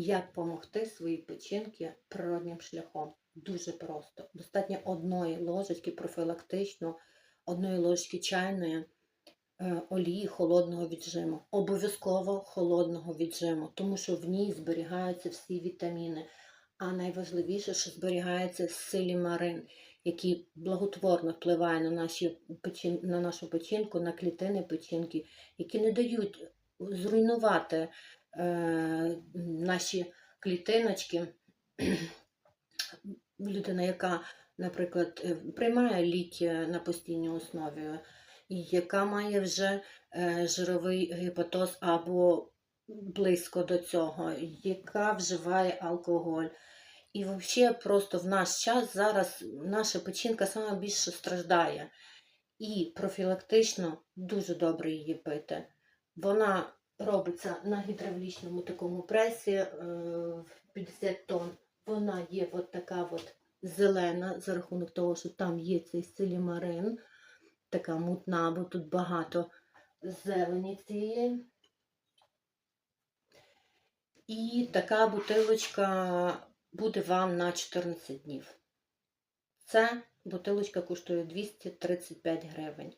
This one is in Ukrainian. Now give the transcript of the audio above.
Як допомогти своїй печінки природнім шляхом? Дуже просто. Достатньо одної ложечки профілактично, одної ложечки чайної е, олії холодного віджиму. Обов'язково холодного віджиму, тому що в ній зберігаються всі вітаміни. А найважливіше, що зберігається силімарин, який благотворно впливає на, наші на нашу печінку, на клітини печінки, які не дають зруйнувати е, наші клітиночки. Людина, яка, наприклад, е, приймає ліки на постійній основі, яка має вже е, жировий гепатоз або близько до цього, яка вживає алкоголь. І взагалі просто в наш час зараз наша печінка саме більше страждає. І профілактично дуже добре її пити. Вона робиться на гідравлічному такому пресі е, в 50 тонн. Вона є от така от зелена за рахунок того, що там є цей силімарин, така мутна, бо тут багато зелені цієї. І така бутилочка буде вам на 14 днів. Ця бутилочка коштує 235 гривень.